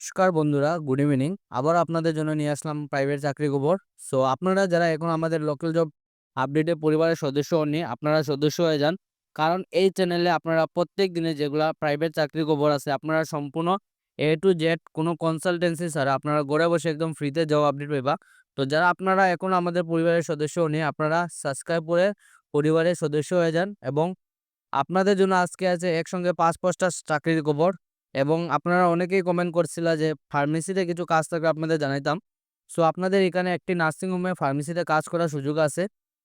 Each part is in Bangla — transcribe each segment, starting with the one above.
নমস্কার বন্ধুরা, গুড ইভিনিং। আবার আপনাদের জন্য নিয়ে আসলাম প্রাইভেট চাকরি খবর সো, আপনারা যারা এখন আমাদের লোকাল জব আপডেটে পরিবারের সদস্য হননি, আপনারা সদস্য হয়ে যান। কারণ এই চ্যানেলে আপনারা প্রত্যেক দিনে যেগুলা প্রাইভেট চাকরি খবর আছে, আপনারা সম্পূর্ণ এ টু জেড কোনো কনসালটেন্সি ছাড়া আপনারা ঘরে বসে একদম ফ্রিতে জব আপডেট পাইবা। তো, যারা আপনারা এখন আমাদের পরিবারের সদস্য হননি, আপনারা সাবস্ক্রাইব করে পরিবারের সদস্য হয়ে যান এবং আপনাদের জন্য আজকে আছে একসঙ্গে পাঁচ পাঁচটা চাকরির খবর এবং আপনারা অনেকেই কমেন্ট করছিলা যে ফার্মেসিতে কিছু কাজ থাকলে আপনাদের জানাইতাম। সো আপনাদের এখানে একটি নার্সিং হোমে ফার্মেসিতে কাজ করার সুযোগ আছে।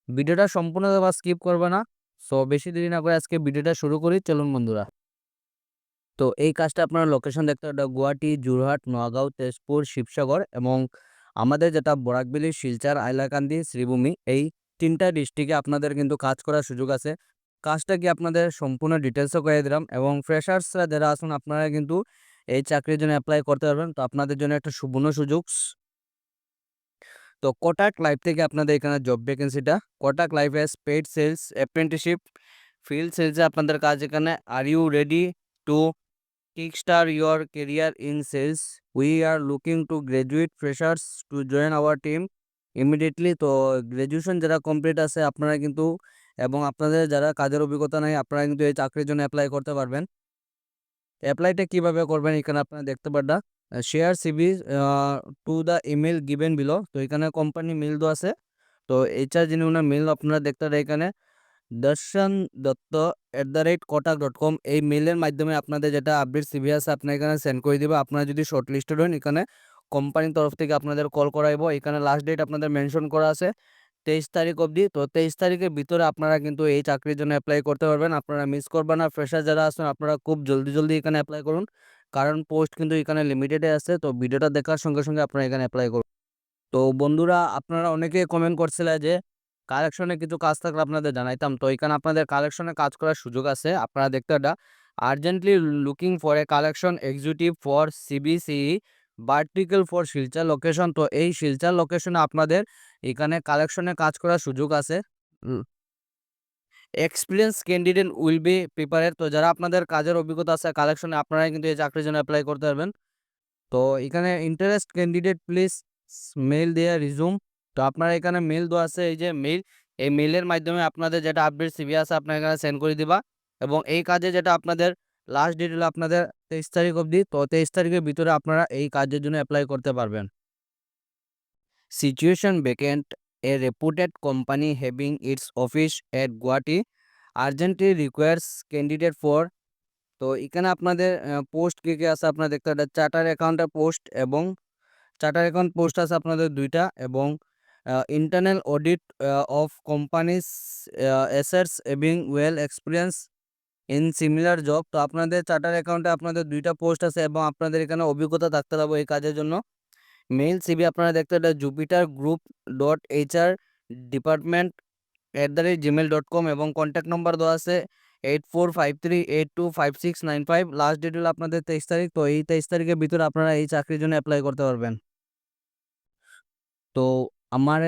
ভিডিওটা সম্পূর্ণ বা স্কিপ করবে না। সো বেশি দেরি না করে আজকে ভিডিওটা শুরু করি। চলুন বন্ধুরা। তো, এই কাজটা আপনারা লোকেশন দেখতে পারেন গুয়াহাটি যোরহাট নোয়াগাঁও তেজপুর শিবসাগর এবং আমাদের যেটা বরাকবেলি, শিলচার আইলাকান্দি শ্রীভূমি, এই তিনটা ডিস্ট্রিক্টে আপনাদের কিন্তু কাজ করার সুযোগ আছে। কাজটা কি আপনাদের সম্পূর্ণ ডিটেলসও করে দিলাম এবং ফ্রেশার্সরা যারা আসুন আপনারা কিন্তু এই চাকরির জন্য অ্যাপ্লাই করতে পারবেন। তো আপনাদের জন্য একটা সুবর্ণ সুযোগ। তো কোটাক লাইফ থেকে আপনাদের এখানে জব ভ্যাকেন্সিটা Kotak life as paid sales apprenticeship field সেলসে আপনাদের কাজ এখানে। Are you ready to kick star your career in sales we are looking to graduate freshers to join our team immediately তো গ্র্যাজুয়েশন যারা কমপ্লিট আছে, আপনারা কিন্তু এবং আপনাদের যারা কাজের অভিজ্ঞতা নেই, আপনারা কিন্তু এই চাকরির জন্য অ্যাপ্লাই করতে পারবেন। অ্যাপ্লাইটা কীভাবে করবেন এখানে আপনারা দেখতে পারবেন share CV to the email given below তো এখানে কোম্পানি মেল দেওয়া আছে। তো এইচআর যিনি ওনার মেল আপনারা দেখতে পারেন এখানে। Darshan Dutta at the rate Kotak dot com এই মেলের মাধ্যমে আপনাদের যেটা আপডেট সিবি আছে, আপনার এখানে সেন্ড করে দিবে। আপনারা যদি শর্ট লিস্টেড হন, এখানে কোম্পানির তরফ থেকে আপনাদের কল করাইব। এখানে লাস্ট ডেট আপনাদের মেনশন করা আছে। তেইশ তারিখ অবধি। তো তেইশ তারিখের ভিতরে আপনারা কিন্তু এই চাকরির জন্য অ্যাপ্লাই করতে পারবেন। আপনারা মিস করবেন না। ফ্রেশার যারা আছেন, আপনারা খুব জলদি জলদি এখানে অ্যাপ্লাই করুন। কারণ পোস্ট কিন্তু এখানে লিমিটেডে আছে। তো ভিডিওটা দেখার সঙ্গে সঙ্গে আপনারা এখানে অ্যাপ্লাই করুন। তো বন্ধুরা, আপনারা অনেকে কমেন্ট করছিল যে কালেকশনে কিছু কাজ থাকলে আপনাদের জানাইতাম। তো এখানে আপনাদের কালেকশনে কাজ করার সুযোগ আছে। আপনারা দেখতে এটা urgently looking for a collection executive for CBCE vertical for Silchar location তো এই শিলচর লোকেশনে আপনাদের এখানে কালেকশনে কাজ করার সুযোগ আছে। Experience candidate will be prepared তো যারা আপনাদের কাজের অভিজ্ঞতা আছে কালেকশনে আপনারাই কিন্তু এই চাকরির জন্য অ্যাপ্লাই করতে পারবেন। তো এখানে ইন্টারেস্ট ক্যান্ডিডেট প্লিজ মেল দেয়া রিজুম তো আপনারা এখানে মেল দেওয়া আছে, এই যে মেল এই মেলের মাধ্যমে আপনাদের যেটা আপডেট সিবি আছে আপনার এখানে সেন্ড করে দিবা। এবং এই কাজে যেটা আপনাদের লাস্ট ডেট হলো আপনাদের তেইশ তারিখ অবধি। তো তেইশ তারিখের ভিতরে আপনারা এই কাজের জন্য অ্যাপ্লাই করতে পারবেন। Situation vacant a reputed company having its office at Guwahati urgently requires candidate for তো এখানে আপনাদের পোস্ট কী কী আছে আপনারা দেখতে পারেন চার্টার অ্যাকাউন্টের পোস্ট এবং চার্টার অ্যাকাউন্ট পোস্ট আছে আপনাদের দুইটা এবং internal audit of companies assets having well experience in similar job তো আপনাদের চার্টার অ্যাকাউন্টে আপনাদের দুইটা পোস্ট আছে এবং আপনাদের এখানে অভিজ্ঞতা থাকতে হবে এই কাজের জন্য। মেইল সিবি আপনারা দেখতে পারেন Jupiter group dot HR department at the rate Gmail dot com এবং কন্ট্যাক্ট নম্বর দেওয়া আছে eight four five three eight two five six nine five last date হলো আপনাদের তেইশ তারিখ, তো এই তেইশ তারিখের ভিতরে আপনারা এই চাকরির জন্য অ্যাপ্লাই করতে পারবেন। তো আমার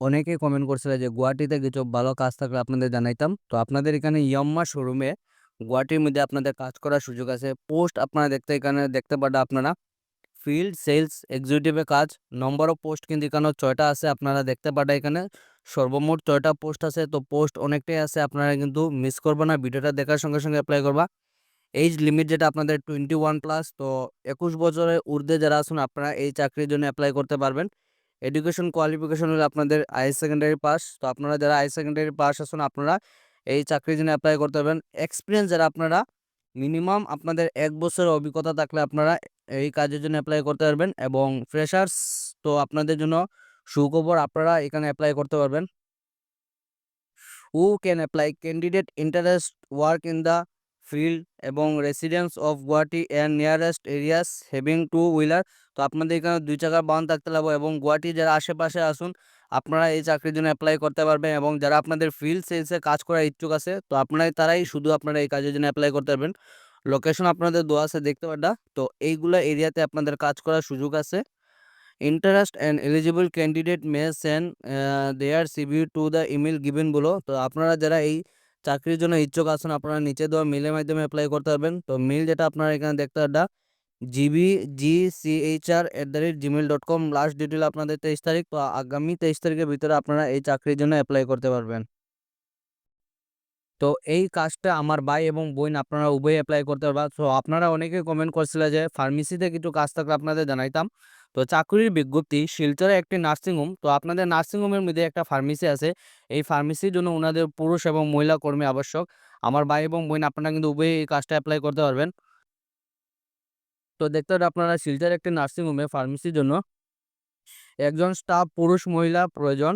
অনেকেই কমেন্ট করছিল যে গুয়াহাটিতে কিছু ভালো কাজ থাকলে আপনাদের জানাইতাম। তো আপনাদের এখানে ইয়াম্মা শোরুমে গুয়াহাটির মধ্যে আপনাদের কাজ করার সুযোগ আছে। পোস্ট আপনারা দেখতে এখানে দেখতে পারেন আপনারা ফিল্ড সেলস এক্সিকিউটিভে কাজ নম্বর অফ পোস্ট কিন্তু এখানে ছয়টা আছে, আপনারা দেখতে পারেন এখানে সর্বমোট ছয়টা পোস্ট আছে। তো পোস্ট অনেকটাই আছে, আপনারা কিন্তু মিস করবেন না, ভিডিওটা দেখার সঙ্গে সঙ্গে অ্যাপ্লাই করবা। এইজ লিমিট যেটা আপনাদের টোয়েন্টি ওয়ান প্লাস তো একুশ বছরের ঊর্ধ্বে যারা আছেন, আপনারা এই চাকরির জন্য অ্যাপ্লাই করতে পারবেন। এডুকেশন কোয়ালিফিকেশন হলে আপনাদের হাই সেকেন্ডারি পাস তো আপনারা যারা হাই সেকেন্ডারি পাস আছেন, আপনারা এই চাকরির জন্য অ্যাপ্লাই করতে পারবেন। এক্সপিরিয়েন্স যারা আপনারা মিনিমাম আপনাদের এক বছরের অভিজ্ঞতা থাকলে আপনারা এই কাজের জন্য অ্যাপ্লাই করতে পারবেন এবং ফ্রেশার্স তো আপনাদের জন্য সুখবর আপনারা এখানে অ্যাপ্লাই করতে পারবেন। Who can apply candidate interest work in the field এবং residence of Guwahati and nearest areas having two wheeler তো আপনাদের এখানে দুই চাকার বাহন থাকতে লাগবে এবং গুয়াহাটি যারা আশেপাশে আসুন আপনারা এই চাকরির জন্য অ্যাপ্লাই করতে পারবেন এবং যারা আপনাদের ফিল্ড সেলসে কাজ করার ইচ্ছুক আছে, তো আপনারাই, তারাই শুধু আপনারা এই কাজের জন্য অ্যাপ্লাই করতে পারবেন। লোকেশন আপনাদের দোয়া আছে দেখতে পারটা তো এইগুলো এরিয়াতে আপনাদের কাজ করার সুযোগ আছে। Interest and eligible candidate may send their CV to the email given below তো আপনারা যারা এই চাকরির জন্য ইচ্ছুক আছেন, আপনারা নিচে দেওয়া মেলের মাধ্যমে অ্যাপ্লাই করতে পারবেন। তো মেল যেটা আপনারা এখানে দেখতে পারটা GB G CHR at the rate Gmail dot com last detail আপনাদের তেইশ তারিখ, তো আগামী তেইশ তারিখের ভিতরে আপনারা এই চাকরির জন্য অ্যাপ্লাই করতে পারবেন। তো এই কাজটা আমার ভাই এবং বোন আপনারা উভয়ই অ্যাপ্লাই করতে পারবেন। তো আপনারা অনেকে কমেন্ট করছিল যে ফার্মেসিতে কিছু কাজ থাকলে আপনাদের জানাইতাম। তো চাকরির বিজ্ঞপ্তি, শিলচরে একটি নার্সিংহোম তো আপনাদের নার্সিংহোমের মধ্যে একটা ফার্মেসি আছে। এই ফার্মেসির জন্য ওনাদের পুরুষ এবং মহিলা কর্মী আবশ্যক। আমার ভাই এবং বোন আপনারা কিন্তু উভয়ই এই কাজটা অ্যাপ্লাই করতে পারবেন। তো দেখতে পারেন আপনারা শিলচর একটি নার্সিংহোমে ফার্মেসির জন্য। একজন স্টাফ পুরুষ, মহিলা, প্রয়োজন।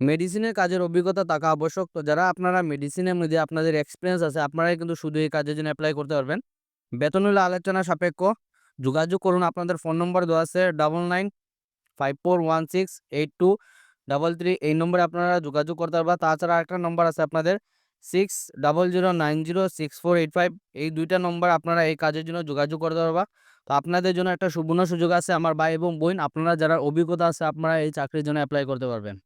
মেডিসিনের কাজের অভিজ্ঞতা থাকা আবশ্যক। তো যারা আপনারা মেডিসিনের মধ্যে আপনাদের এক্সপিরিয়েন্স আছে, আপনারাই কিন্তু শুধু এই কাজের জন্য অ্যাপ্লাই করতে পারবেন। বেতন হলে আলোচনা সাপেক্ষ। যোগাযোগ করুন, আপনাদের ফোন নম্বর দেওয়া আছে double nine five four one six eight two double three এই নম্বরে আপনারা যোগাযোগ করতে পারবেন। তাছাড়া একটা নম্বর আছে আপনাদের six double zero nine zero six four eight five এই দুইটা নম্বর আপনারা এই কাজের জন্য যোগাযোগ করতে পারবা। তো আপনাদের জন্য একটা সুবর্ণ সুযোগ আছে আমার ভাই এবং বোন। আপনারা যারা অভিজ্ঞতা আছে আপনারা এই চাকরির জন্য অ্যাপ্লাই করতে পারবেন।